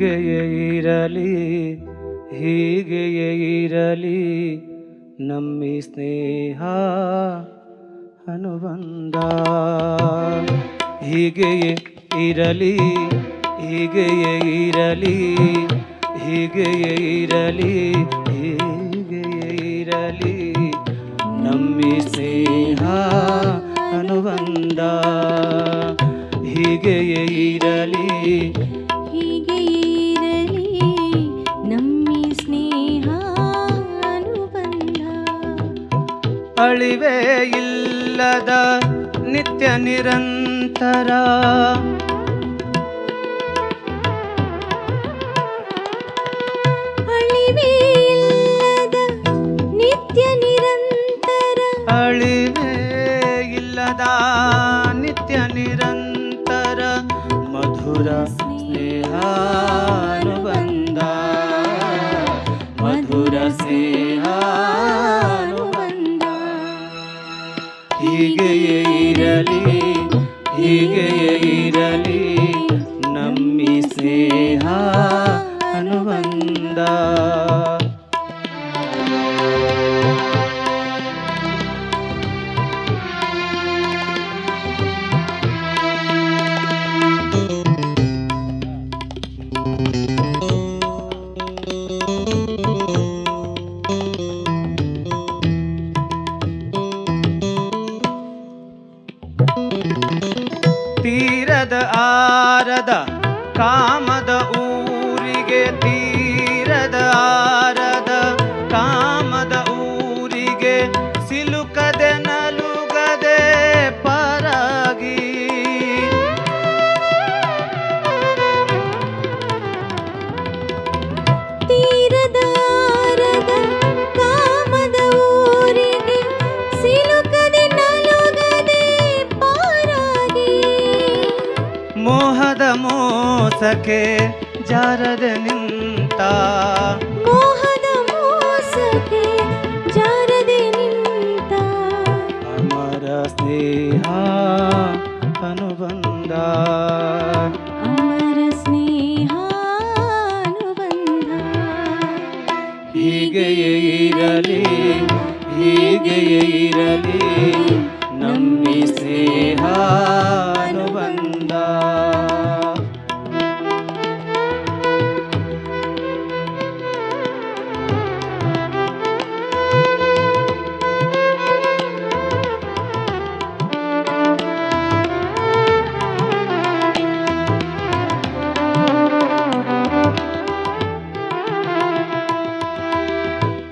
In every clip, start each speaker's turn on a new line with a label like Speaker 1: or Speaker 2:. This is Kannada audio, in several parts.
Speaker 1: ಹೀಗೆಯೇ ಇರಲಿ ಹೀಗೆಯೇ ಇರಲಿ, ನಮ್ಮಿ ಸ್ನೇಹ ಅನುಬಂಧ ಹೀಗೆಯೇ ಇರಲಿ ಹೀಗೆಯೇ ಇರಲಿ ಹೀಗೆಯೇ ಇರಲಿ ಹೀಗೆಯೇ ಇರಲಿ, ನಮ್ಮಿ ಸ್ನೇಹ ಅನುಬಂಧ ಹೀಗೆಯೇ ಇರಲಿ ಅಳಿವೇ ಇಲ್ಲದ ನಿತ್ಯ ನಿರಂತರ ಸ್ನೇಹ ಅನುಬಂಧ ತೀರದ ಆರದ
Speaker 2: ಕಾಮ
Speaker 1: ಮೋಹದ ಮೋಸಕ್ಕೆ ಜಾರದ ನಿಂತ.
Speaker 2: ಮೋಹದ ಮೋಸಕ್ಕೆ ಜಾರದ ನಿಂತ.
Speaker 1: ಅಮರ ಸ್ನೇಹ ಅನುಬಂಧ.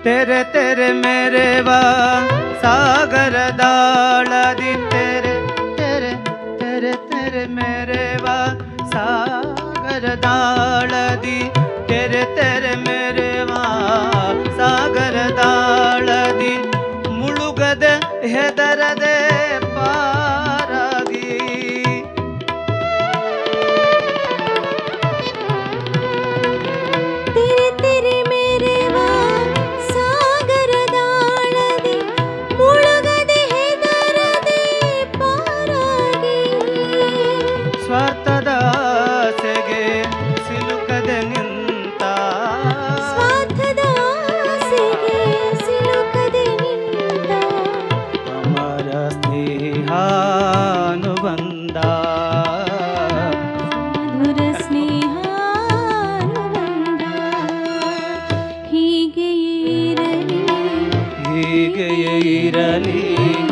Speaker 2: ਤੇਰੇ ਤੇਰੇ
Speaker 1: ਮੇਰੇ ਵਾ, ਸਾਗਰ ਦਾਲ
Speaker 2: ਦੀ ਤੇਰੇ ਤੇਰੇ ਤੇਰੇ
Speaker 1: ਤੇਰੇ ਮੇਰੇ
Speaker 2: ਵਾ, ਸਾਗਰ ਦਾਲ ਦੀ ಇರಲಿ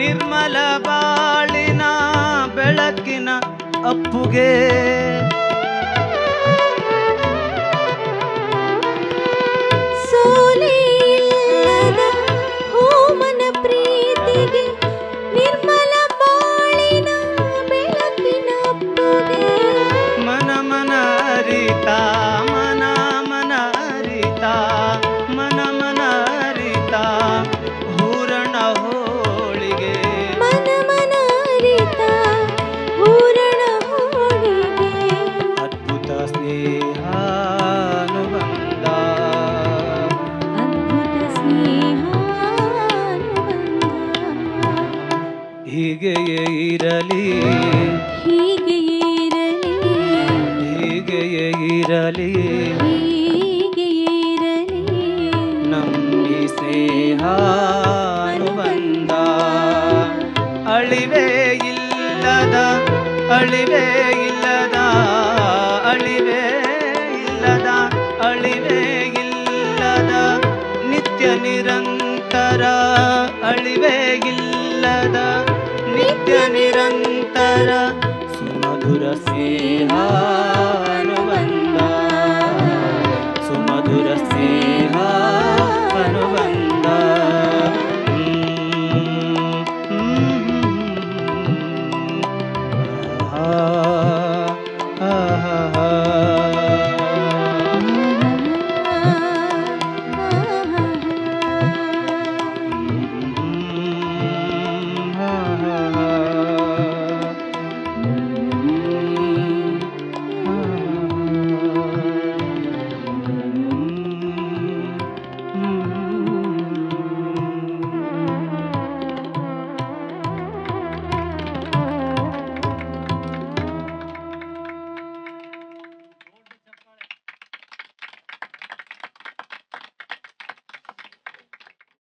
Speaker 1: ನಿರ್ಮಲ ಬಾಳಿನ ಬೆಳಕಿನ ಅಪ್ಪುಗೆ. ಹೀಗೆಯೇ ಇರಲಿ.
Speaker 2: ಹೀಗೆಯೇ ಇರಲಿ.
Speaker 1: ಹೀಗೆಯೇ ಇರಲಿ.
Speaker 2: ಹೀಗೆಯೇ ಇರಲಿ.
Speaker 1: ನಮ್ಮಿ ಅಳಿವೇ ಇಲ್ಲದ ಅಳಿವೆ ಇಲ್ಲದ ಅಳಿವೆ ಇಲ್ಲದ ಅಳಿವೆ ಇಲ್ಲದ ನಿತ್ಯ ನಿರಂತರ ಅಳಿವೆ ಇಲ್ಲದ. निरन्तर सुमधुरसिंहा